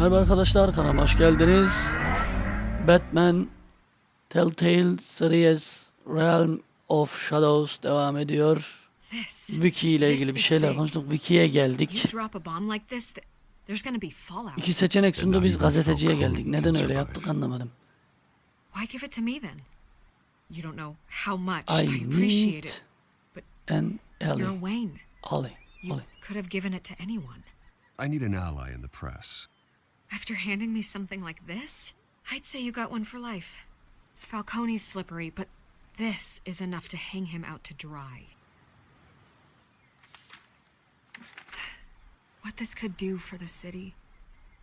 Merhaba arkadaşlar kanalıma hoş geldiniz. Batman Telltale Series Realm of Shadows devam ediyor. Wiki ile ilgili bir şeyler konuştuk. Wiki'ye geldik. İki seçenek sundu biz gazeteciye geldik. Neden öyle yaptık anlamadım. Why give it to me then? You don't know how much I I, appreciate need it. But an you're ally. Wayne. Ali. You Ali. could have given it to anyone. I need an ally in the press. After handing me something like this, I'd say you got one for life. Falcone's slippery, but this is enough to hang him out to dry. What this could do for the city,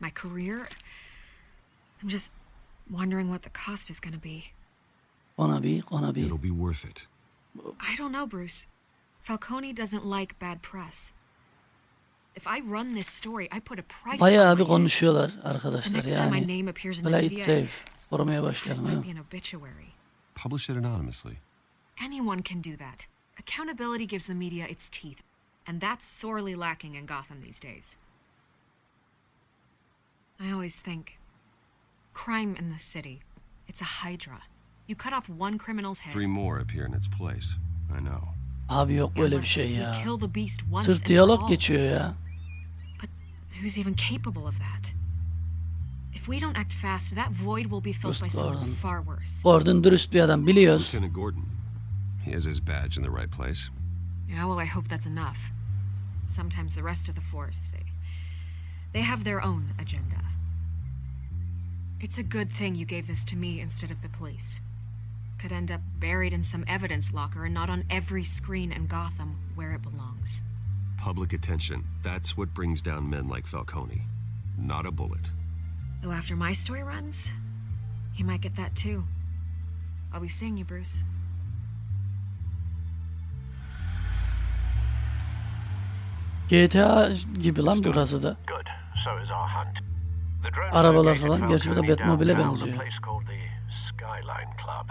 my career, I'm just wondering what the cost is gonna be. Gonna be, gonna be. It'll be worth it. I don't know, Bruce. Falcone doesn't like bad press. If I run this story, I put a price Bayağı on bir my head. konuşuyorlar The arkadaşlar next time my yani. name appears in the Play it media, safe. Korumaya it başlayalım. might ha? be an obituary. Publish it anonymously. Anyone can do that. Accountability gives the media its teeth, and that's sorely lacking in Gotham these days. I always think crime in the city, it's a hydra. You cut off one criminal's head. Three more appear in its place. I know. Abi yok böyle bir unless şey ya. kill the beast once Sırf diyalog geçiyor ya. But who's even capable of that? If we don't act fast, that void will be filled by someone far worse. Gordon dürüst bir adam biliyoruz. Lieutenant Gordon. He has his badge in the right place. Yeah, well, I hope that's enough. Sometimes the rest of the force, they they have their own agenda. It's a good thing you gave this to me instead of the police. Could end up buried in some evidence locker and not on every screen in Gotham where it belongs. Public attention. That's what brings down men like Falcone. Not a bullet. Though after my story runs, he might get that too. I'll be seeing you, Bruce. GTA gibi lan burası da. Good. So is our hunt. Arabalar falan. Gerçi bu da Batmobile'e benziyor.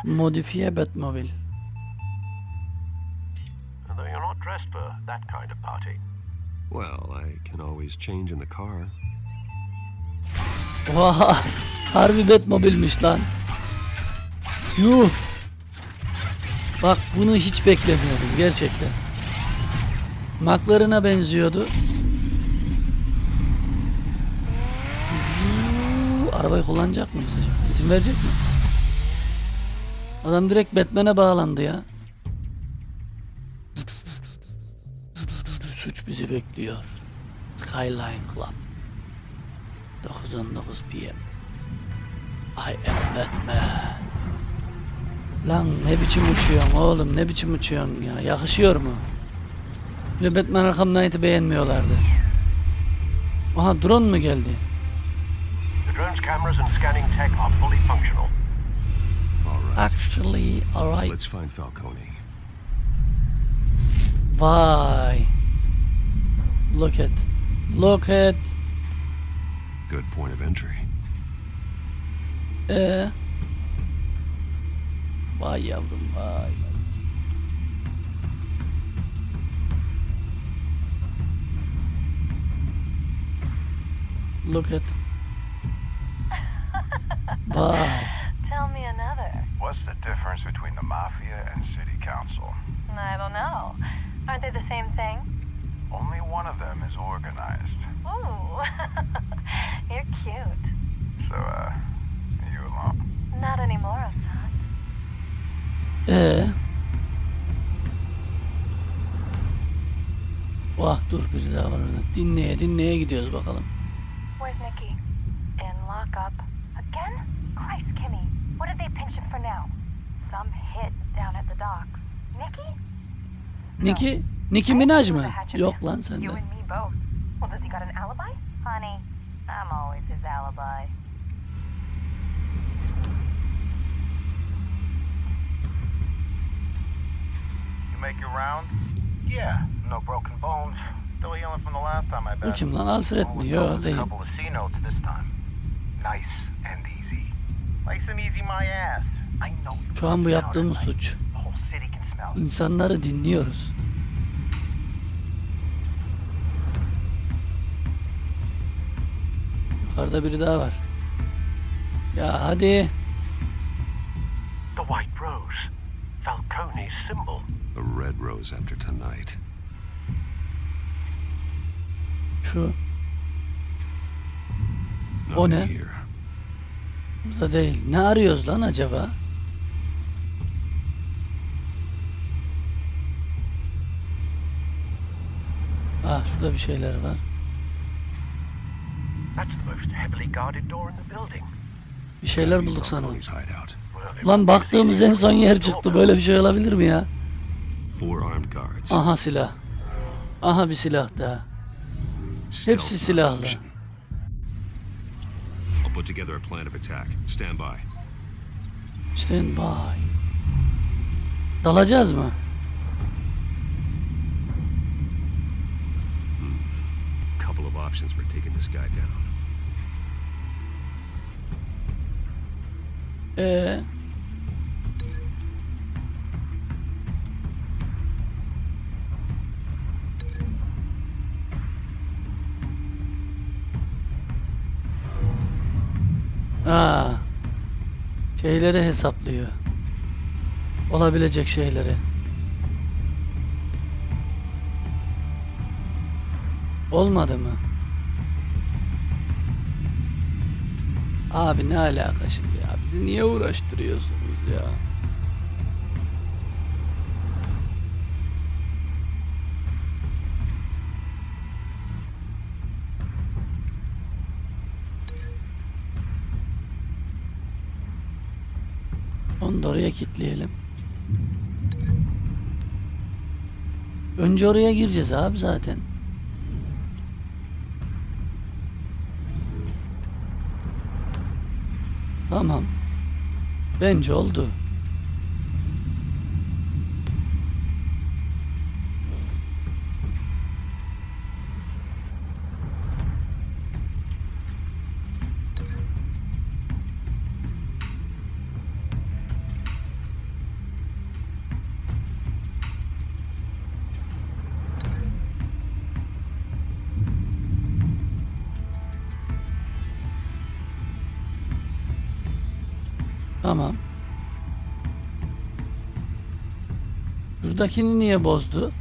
Modifiye Batmobile. Dressed for that kind of party. Well, I can always change in the car. Oha! Harbi Batmobile'miş lan. Yuh! Bak bunu hiç beklemiyordum gerçekten. McLaren'a benziyordu. Yuh! Arabayı kullanacak mıyız acaba? İzin verecek mi? Adam direkt Batman'e bağlandı ya. Suç bizi bekliyor. Skyline Club. 9.19 PM. I am Batman. Lan ne biçim uçuyorsun oğlum ne biçim uçuyorsun ya yakışıyor mu? Batman Arkham Knight'ı beğenmiyorlardı. Aha drone mu geldi? The drone's cameras and scanning tech are fully functional. All right. Actually alright. Let's find Falcone. Vay. Look at. Look at. Good point of entry. Ee. Vay yavrum vay. Look at. Vay. Tell me another. What's the difference between the mafia and city council? I don't know. Aren't they the same thing? Only one of them is organized. Ooh, you're cute. So, uh, you alone? Not anymore, Assad. Ee. Vah dur biri daha var orada. Dinleye dinleye gidiyoruz bakalım. Where's Nikki? In lockup. Again? Christ, Kimmy. What did they pinch him for now? Some hit down at the docks. Nikki? Nikki? Nicki I Minaj think it was mı? Yok man. lan You and me both. Well, does he got an alibi? Honey, I'm always his alibi. You make your round? Yeah, no broken bones. Still healing from the last time I Bu bet. kim lan Alfred mi? Yo know is a değil. couple of C notes this time. Nice and Şu an bu yaptığımız suç. İnsanları dinliyoruz. Yukarıda biri daha var. Ya hadi. The White Rose. Falcone's symbol. A red rose after tonight. Şu. O ne? here. Burada değil. Ne arıyoruz lan acaba? Ah şurada bir şeyler var. Bir şeyler bulduk sanırım. Lan baktığımız en son yer çıktı. Böyle bir şey olabilir mi ya? Aha silah. Aha bir silah daha. Hepsi silahlı. Put together a plan of attack. Stand by. Stand by. Dalacağız mı? Hmm. Couple of options for taking this guy down. Ee, Aa, şeyleri hesaplıyor. Olabilecek şeyleri. Olmadı mı? Abi ne alaka şimdi ya? Bizi niye uğraştırıyorsunuz ya? Onu da oraya kilitleyelim. Önce oraya gireceğiz abi zaten. Tamam. Bence oldu. Tamam. Şuradakini niye bozdu?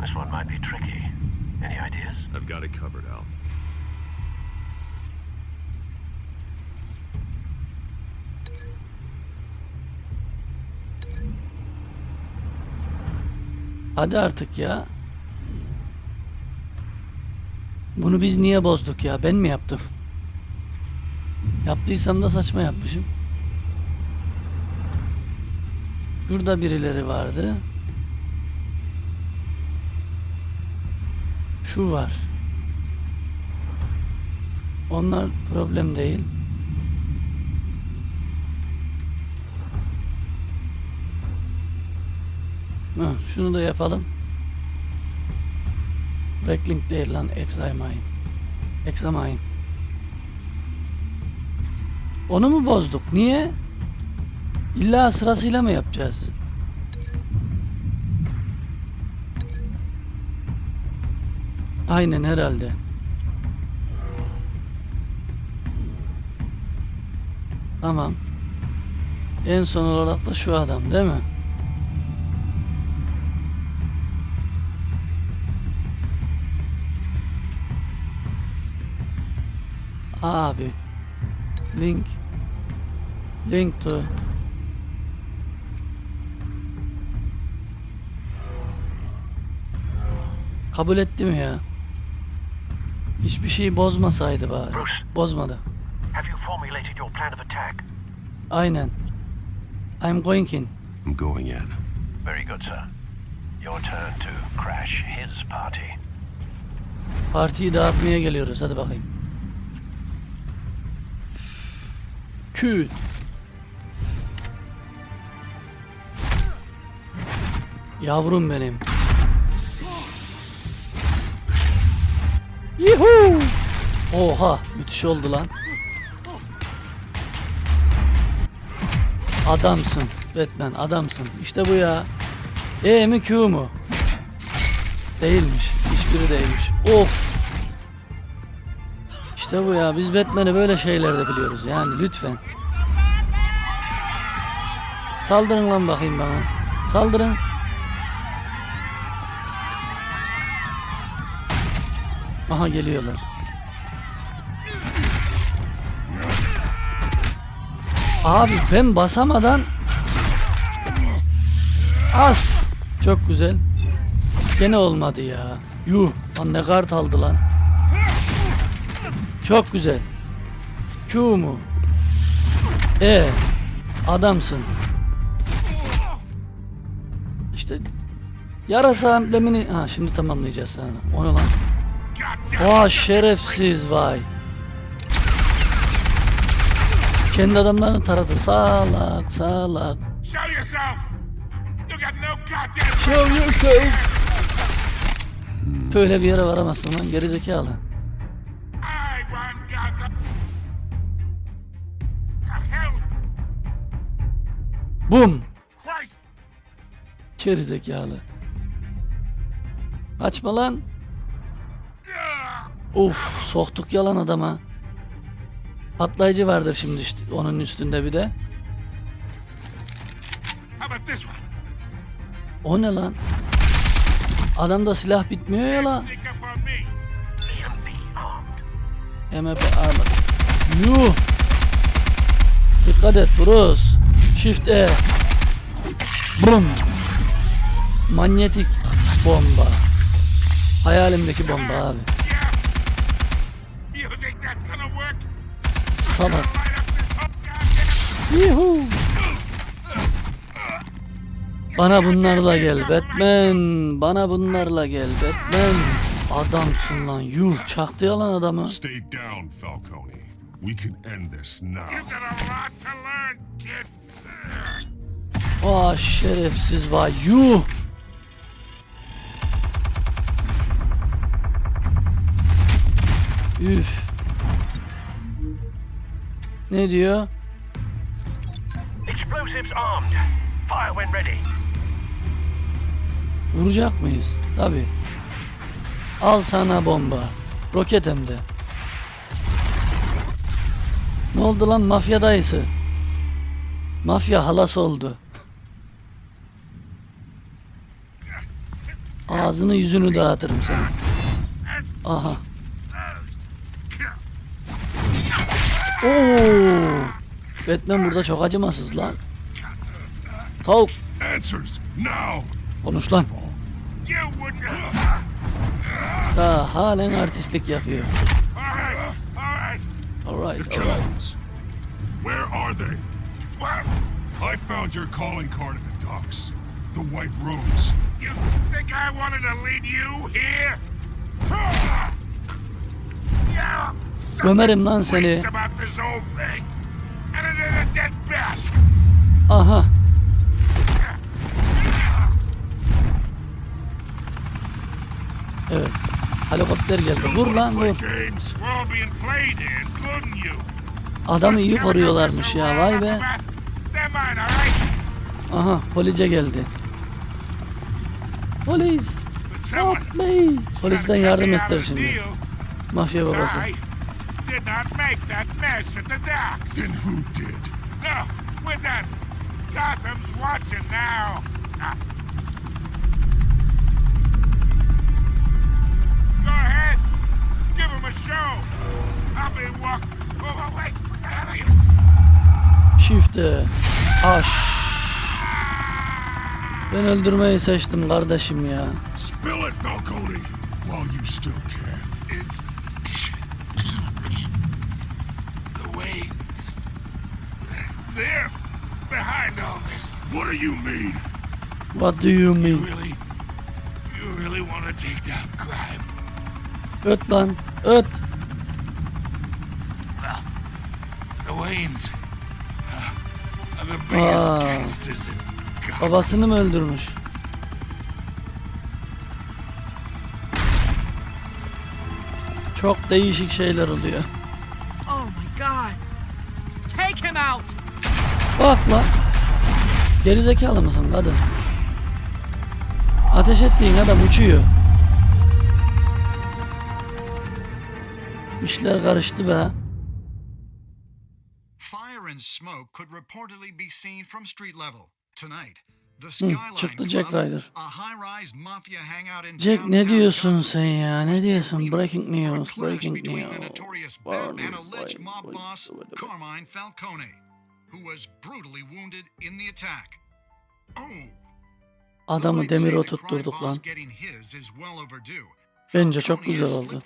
This one might be tricky. Any ideas? I've got it covered, Al. Hadi artık ya. Bunu biz niye bozduk ya? Ben mi yaptım? Yaptıysam da saçma yapmışım. Şurada birileri vardı. Şu var. Onlar problem değil. Ha, şunu da yapalım. Backlink değil lan examine. Examine. Onu mu bozduk? Niye? İlla sırasıyla mı yapacağız? Aynen herhalde. Tamam. En son olarak da şu adam değil mi? Abi. Link. Link to. Kabul etti mi ya? Hiçbir şeyi bozmasaydı bari. Bruce. Bozmadı. Have you formulated your plan of attack? Aynen. I'm going in. I'm going in. Very good, sir. Your turn to crash his party. Partiyi dağıtmaya geliyoruz. Hadi bakayım. Küt. Yavrum benim. Yuhu! Oha, müthiş oldu lan. Adamsın Batman, adamsın. İşte bu ya. E mi Q mu? Değilmiş. Hiçbiri değilmiş. Of. İşte bu ya. Biz Batman'i böyle şeylerde biliyoruz yani lütfen. Saldırın lan bakayım bana. Saldırın. Aha geliyorlar. Abi ben basamadan As. Çok güzel. Gene olmadı ya. Yuh. Lan ne kart aldı lan. Çok güzel. Q mu? E. Adamsın. İşte yarasa amblemini ha şimdi tamamlayacağız sana. O lan? Vay şerefsiz vay. Kendi adamlarını taradı. Salak salak. Show yourself. Böyle bir yere varamazsın lan gerizekalı. Bum. Christ! Gerizekalı. Açma lan. Of soktuk yalan adama. Patlayıcı vardır şimdi işte onun üstünde bir de. O ne lan? Adamda silah bitmiyor ya lan. MF armor. Yuh. Dikkat et Bruce. Shift E. Brum. Manyetik bomba. Hayalimdeki bomba abi. Yeah. You think that's gonna work? Salak. Yuhu. Bana bunlarla gel Batman. Bana bunlarla gel Batman. Adamsın lan. Yuh çaktı ya lan adamı. Stay down, Falcone. We can end this now. You got a lot to learn, kid. Vah şerefsiz vay yuh. Üf. Ne diyor? Explosives armed. Fire when ready. Vuracak mıyız? Tabi. Al sana bomba. Roket hem de. Ne oldu lan mafya dayısı? Mafya halası oldu. Ağzını yüzünü dağıtırım seni. Aha. Oo! Batman burada çok acımasız lan. Tavuk konuş lan. Ta halen artistlik yapıyor. Alright, alright. Where are they? What? I found your calling card at the docks. The White Rose. You think I wanted to lead you here? Yeah. Gömerim lan seni. Aha. Evet. Helikopter geldi. Vur lan vur. games? We're all being played here, including you. Adamı iyi koruyorlarmış ya vay be. They're mine, all right? Aha police geldi. Polis. Help me. Polisten yardım ister şimdi. Mafya babası. Did not make that mess at the docks. Then who did? No, we're done. Gotham's watching now. Go ahead. Give him a show. I'll be walk. Oh, oh, wait. Shift'e. Aş. Ben öldürmeyi seçtim kardeşim ya. Spill it, Falcone, while you still can. It's the Waynes. They're behind all this. What do you mean? What do you mean? Really, you really want to take down crime? Öt lan. Öt. Well, the Waynes Gotham. Babasını mı öldürmüş? Çok değişik şeyler oluyor. Oh my god. Take him out! Bak lan. Gerizekalı mısın kadın? Ateş ettiğin adam uçuyor. İşler karıştı be. And smoke could reportedly be seen from street level tonight. The Skyline çıktı Jack Ryder. Jack ne diyorsun sen ya? Ne diyorsun? Breaking news, breaking news. Carmine Falcone, who was brutally wounded in the attack. Oh, Adamı demir oturtturduk lan. Bence çok güzel oldu.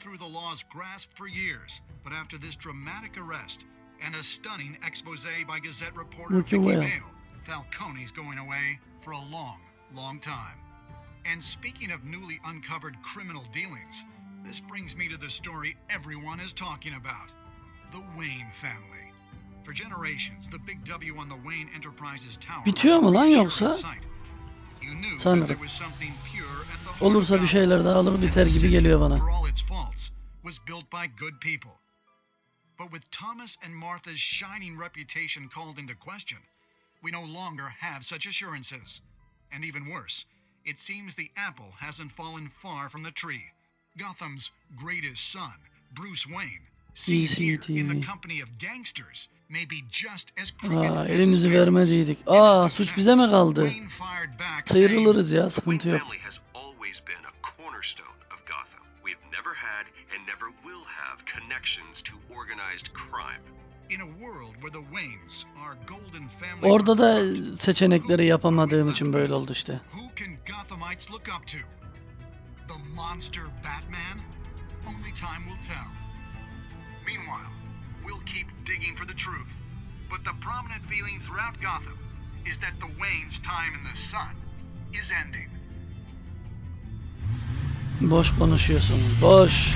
And a stunning expose by Gazette reporter Vicky. Vale, Falcone's going away for a long, long time. And speaking of newly uncovered criminal dealings, this brings me to the story everyone is talking about the Wayne family. For generations, the big W on the Wayne Enterprises tower. Bitiyor mu lan yoksa? Sanırım. Olursa bir şeyler daha alır biter gibi geliyor bana. for all its faults, was built by good people. But with Thomas and Martha's shining reputation called into question, we no longer have such assurances. And even worse, it seems the apple hasn't fallen far from the tree. Gotham's greatest son, Bruce Wayne, seen here in the company of gangsters, may be just as Aa, as elimizi vermediydik. Aa, suç bize mi kaldı? Wayne fired back, saying, Sıyrılırız ya, sıkıntı yok. family has always been a cornerstone of Gotham. We've never had and never will have connections to organized crime. In a world where the Waynes are golden family Orada da seçenekleri yapamadığım için böyle oldu işte. Who can Gothamites look up to? The monster Batman? Only time will tell. Meanwhile, we'll keep digging for the truth. But the prominent feeling throughout Gotham is that the Waynes' time in the sun is ending. Boş konuşuyorsunuz. Boş.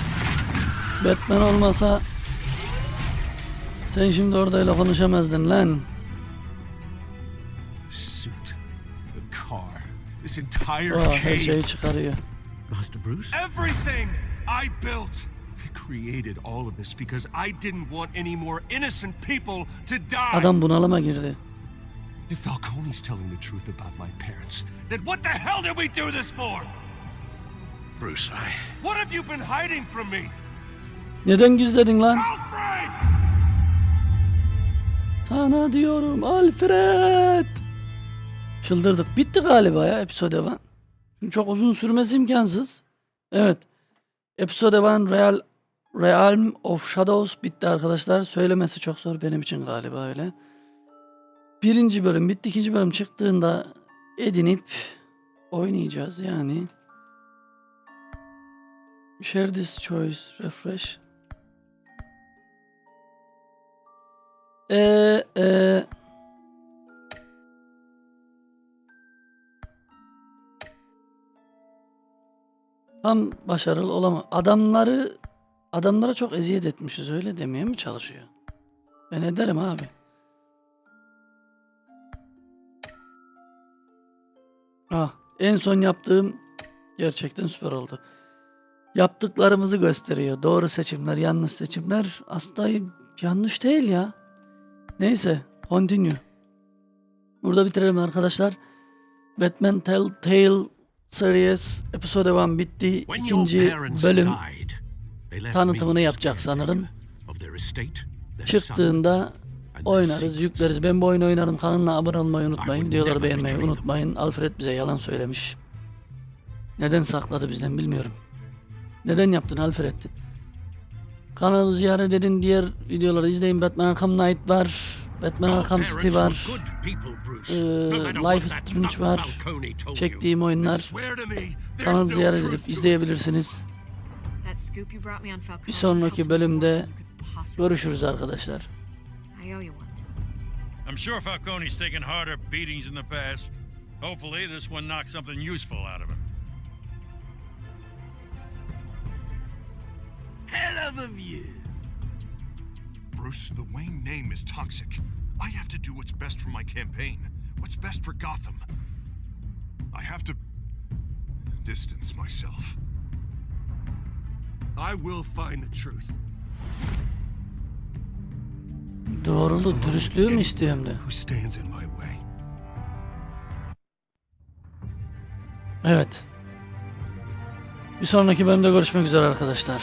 Batman olmasa sen şimdi oradayla konuşamazdın lan. Suit, the car, this entire Aa, her şeyi çıkarıyor. Master Bruce? Everything I built. I created all of this because I didn't want any more innocent people to die. Adam bunalıma girdi. If Falcone's telling the truth about my parents, then what the hell did we do this for? Bruce, I. What have you been hiding from me? Neden gizledin lan? Alfred! Sana diyorum Alfred. Çıldırdık. Bitti galiba ya episode 1. Şimdi Çok uzun sürmesi imkansız. Evet. Episode 1 Real Realm of Shadows bitti arkadaşlar. Söylemesi çok zor benim için galiba öyle. Birinci bölüm bitti. ikinci bölüm çıktığında edinip oynayacağız yani. Share this choice. Refresh. Ee, e, tam başarılı olamam. Adamları adamlara çok eziyet etmişiz öyle demeye mi çalışıyor? Ben ederim abi. Ah, en son yaptığım gerçekten süper oldu. Yaptıklarımızı gösteriyor. Doğru seçimler, yanlış seçimler aslında yanlış değil ya. Neyse, continue. Burada bitirelim arkadaşlar. Batman Telltale Series Episode 1 bitti. İkinci bölüm tanıtımını yapacak sanırım. Çıktığında oynarız, yükleriz. Ben bu oyunu oynarım. Kanalına abone olmayı unutmayın. never beğenmeyi unutmayın. Alfred bize yalan söylemiş. Neden sakladı bizden bilmiyorum. Neden yaptın Alfred? Kanalı ziyaret edin. Diğer videoları izleyin. Batman Arkham Knight var. Batman Arkham City var. Ee, Life is Strange var. Çektiğim oyunlar. Kanalı ziyaret edip izleyebilirsiniz. Bir sonraki bölümde görüşürüz arkadaşlar. I'm sure Falcone's taken harder beatings in the past. Hopefully, this one knocks something useful out of him. Hell of a view. Bruce, the Wayne name is toxic. I have to do what's best for my campaign, what's best for Gotham. I have to distance myself. I will find the truth. Doğrulu, dürüstlüğü mü istiyorum da? Who stands in my way? Evet. Bir sonraki bölümde görüşmek üzere arkadaşlar.